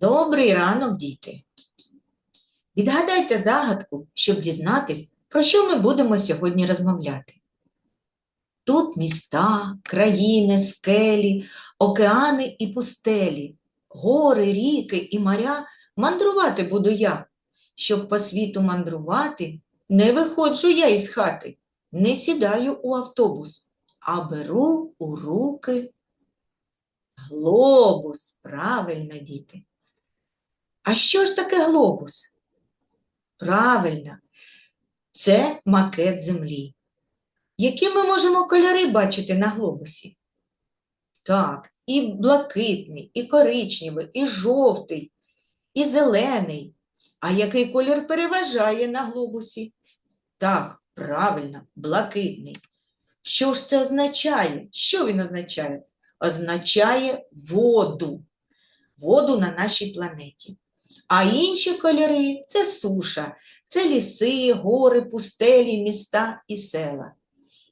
Добрий ранок, діти. Відгадайте загадку, щоб дізнатись, про що ми будемо сьогодні розмовляти. Тут міста, країни, скелі, океани і пустелі, гори, ріки і моря мандрувати буду я. Щоб по світу мандрувати, не виходжу я із хати, не сідаю у автобус, а беру у руки глобус. Правильно, діти. А що ж таке глобус? Правильно, це макет землі. Які ми можемо кольори бачити на глобусі? Так, і блакитний, і коричневий, і жовтий, і зелений. А який колір переважає на глобусі? Так, правильно, блакитний. Що ж це означає? Що він означає? Означає воду. Воду на нашій планеті. А інші кольори це суша, це ліси, гори, пустелі, міста і села.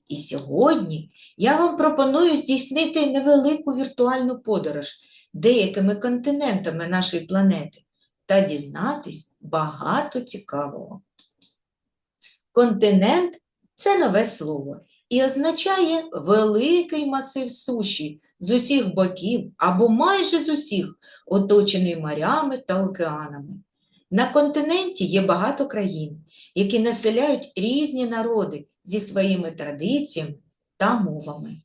І сьогодні я вам пропоную здійснити невелику віртуальну подорож деякими континентами нашої планети та дізнатись багато цікавого. Континент це нове слово і означає великий масив суші з усіх боків або майже з усіх, оточений морями та океанами. На континенті є багато країн, які населяють різні народи зі своїми традиціями та мовами.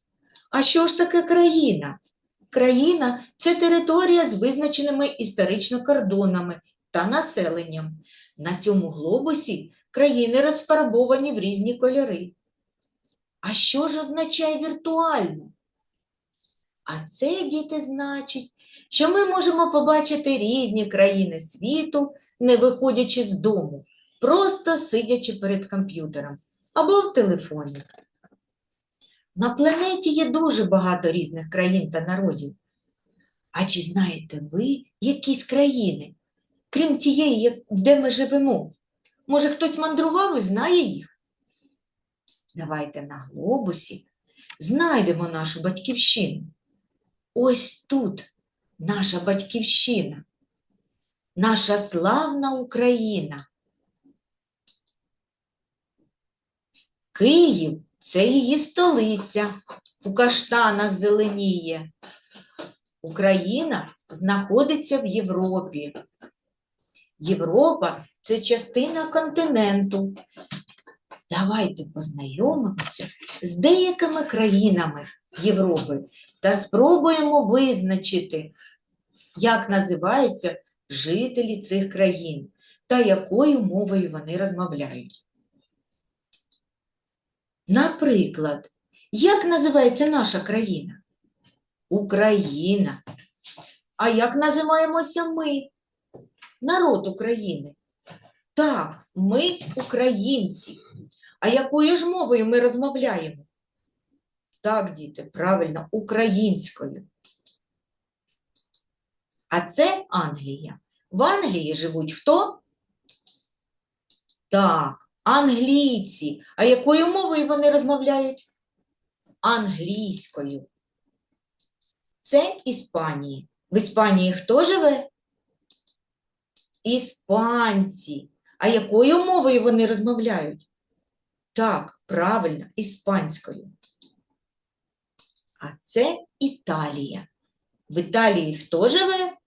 А що ж таке країна? Країна це територія з визначеними історично кордонами та населенням. На цьому глобусі країни розфарбовані в різні кольори. А що ж означає віртуально? А це, діти, значить, що ми можемо побачити різні країни світу, не виходячи з дому, просто сидячи перед комп'ютером або в телефоні. На планеті є дуже багато різних країн та народів. А чи знаєте ви якісь країни, крім тієї, де ми живемо? Може, хтось мандрував і знає їх? Давайте на глобусі знайдемо нашу батьківщину. Ось тут наша батьківщина, наша славна Україна. Київ це її столиця, у каштанах зеленіє. Україна знаходиться в Європі. Європа це частина континенту. Давайте познайомимося з деякими країнами Європи та спробуємо визначити, як називаються жителі цих країн та якою мовою вони розмовляють. Наприклад, як називається наша країна? Україна. А як називаємося ми? Народ України. Так, ми українці. А якою ж мовою ми розмовляємо? Так, діти, правильно, українською. А це Англія. В Англії живуть хто? Так, англійці. А якою мовою вони розмовляють? Англійською. Це Іспанія. В Іспанії хто живе? Іспанці. А якою мовою вони розмовляють? Так, правильно, іспанською. А це Італія. В Італії хто живе?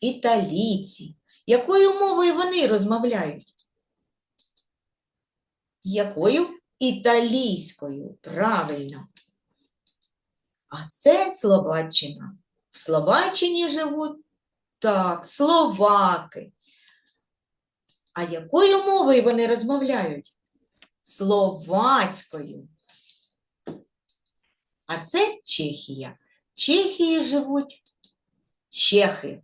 Італійці. Якою мовою вони розмовляють? Якою? Італійською. Правильно. А це Словаччина. В Словаччині живуть так, словаки. А якою мовою вони розмовляють? Словацькою. А це Чехія. В Чехії живуть чехи.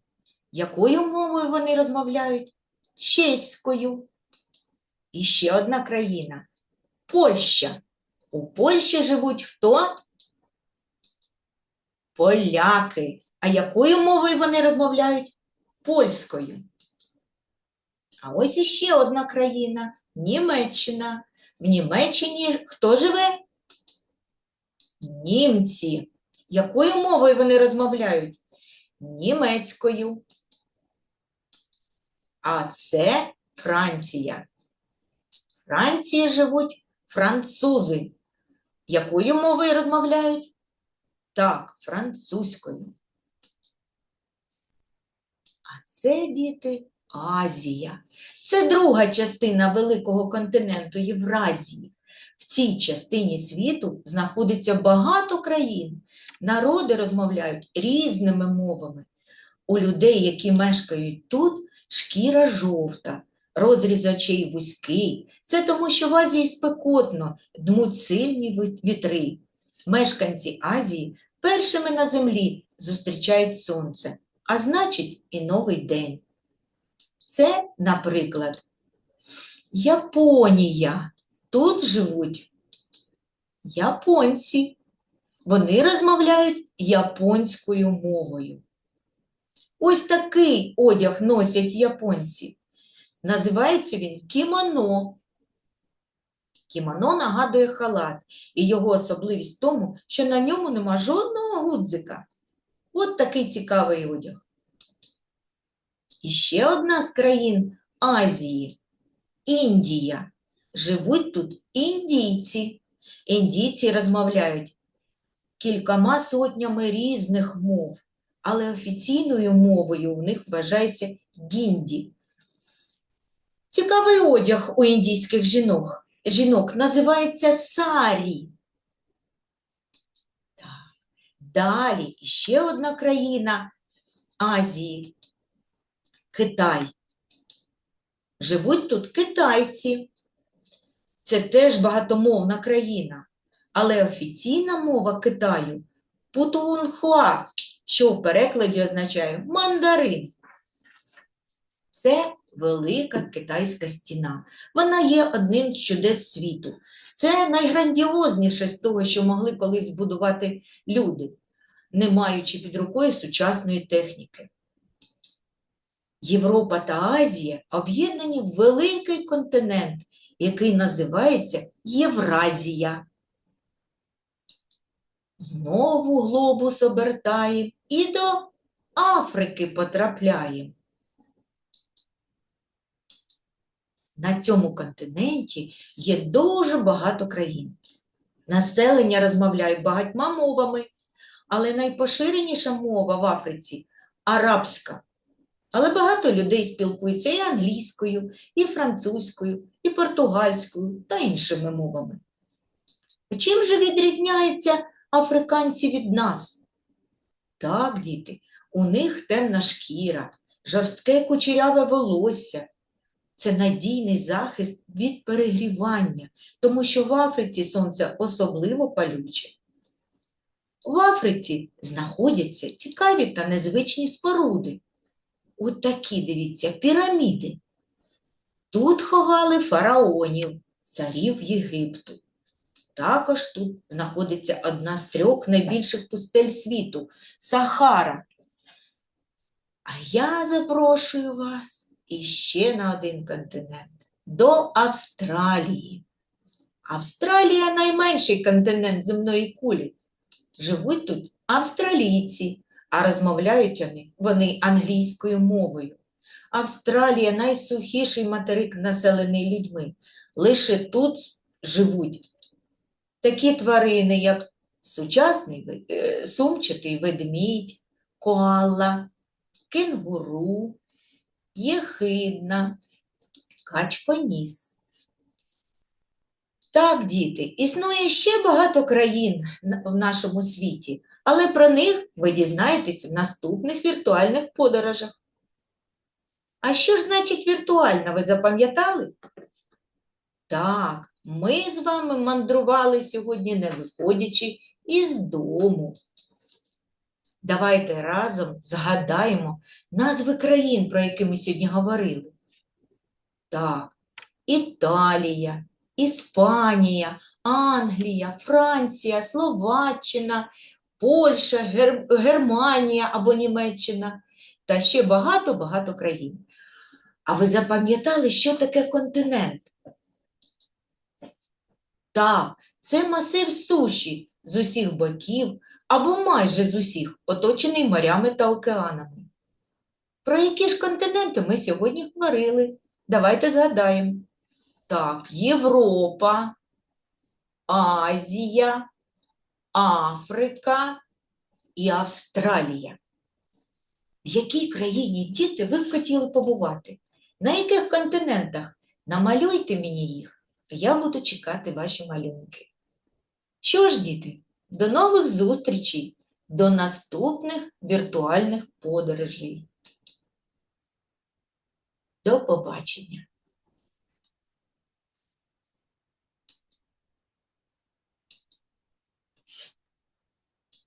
Якою мовою вони розмовляють? Чеською. І ще одна країна Польща. У Польщі живуть хто? Поляки. А якою мовою вони розмовляють? Польською. А ось іще одна країна Німеччина. В Німеччині хто живе? Німці. Якою мовою вони розмовляють? Німецькою. а це Франція. В Франції живуть французи. Якою мовою розмовляють? Так, французькою. А це діти Азія. Це друга частина великого континенту Євразії. В цій частині світу знаходиться багато країн. Народи розмовляють різними мовами. У людей, які мешкають тут, шкіра жовта, розріз очей вузький. Це тому, що в Азії спекотно, дмуть сильні вітри. Мешканці Азії першими на землі зустрічають сонце, а значить і новий день. Це, наприклад, Японія. Тут живуть японці. Вони розмовляють японською мовою. Ось такий одяг носять японці. Називається він кімоно. Кімоно нагадує халат, і його особливість в тому, що на ньому нема жодного гудзика. От такий цікавий одяг. І ще одна з країн Азії Індія. Живуть тут індійці. Індійці розмовляють кількома сотнями різних мов, але офіційною мовою у них вважається гінді. Цікавий одяг у індійських жінок. Жінок називається сарі. Так. Далі ще одна країна Азії Китай. Живуть тут китайці. Це теж багатомовна країна, але офіційна мова Китаю путунхуа, що в перекладі означає мандарин. Це велика китайська стіна. Вона є одним з чудес світу. Це найграндіозніше з того, що могли колись будувати люди, не маючи під рукою сучасної техніки. Європа та Азія об'єднані в великий континент, який називається Євразія. Знову глобус обертаємо і до Африки потрапляємо. На цьому континенті є дуже багато країн. Населення розмовляють багатьма мовами, але найпоширеніша мова в Африці арабська. Але багато людей спілкуються і англійською, і французькою, і португальською та іншими мовами. Чим же відрізняються африканці від нас? Так, діти, у них темна шкіра, жорстке кучеряве волосся. Це надійний захист від перегрівання, тому що в Африці сонце особливо палюче. В Африці знаходяться цікаві та незвичні споруди. От такі, дивіться, піраміди. Тут ховали фараонів, царів Єгипту. Також тут знаходиться одна з трьох найбільших пустель світу Сахара. А я запрошую вас іще на один континент до Австралії. Австралія найменший континент земної кулі. Живуть тут австралійці, а розмовляють вони, вони англійською мовою. Австралія найсухіший материк, населений людьми. Лише тут живуть такі тварини, як сучасний е, сумчатий ведмідь, коала, кенгуру, єхидна, качконіс. Так, діти, існує ще багато країн в нашому світі, але про них ви дізнаєтесь в наступних віртуальних подорожах. А що ж значить віртуальна, ви запам'ятали? Так, ми з вами мандрували сьогодні, не виходячи із дому. Давайте разом згадаємо назви країн, про які ми сьогодні говорили. Так, Італія, Іспанія, Англія, Франція, Словаччина, Польща, Гер... Германія або Німеччина та ще багато-багато країн. А ви запам'ятали, що таке континент? Так, це масив суші з усіх боків або майже з усіх, оточений морями та океанами. Про які ж континенти ми сьогодні говорили? Давайте згадаємо. Так, Європа, Азія, Африка і Австралія. В якій країні діти ви б хотіли побувати? На яких континентах? Намалюйте мені їх, а я буду чекати ваші малюнки. Що ж, діти, до нових зустрічей, до наступних віртуальних подорожей. До побачення!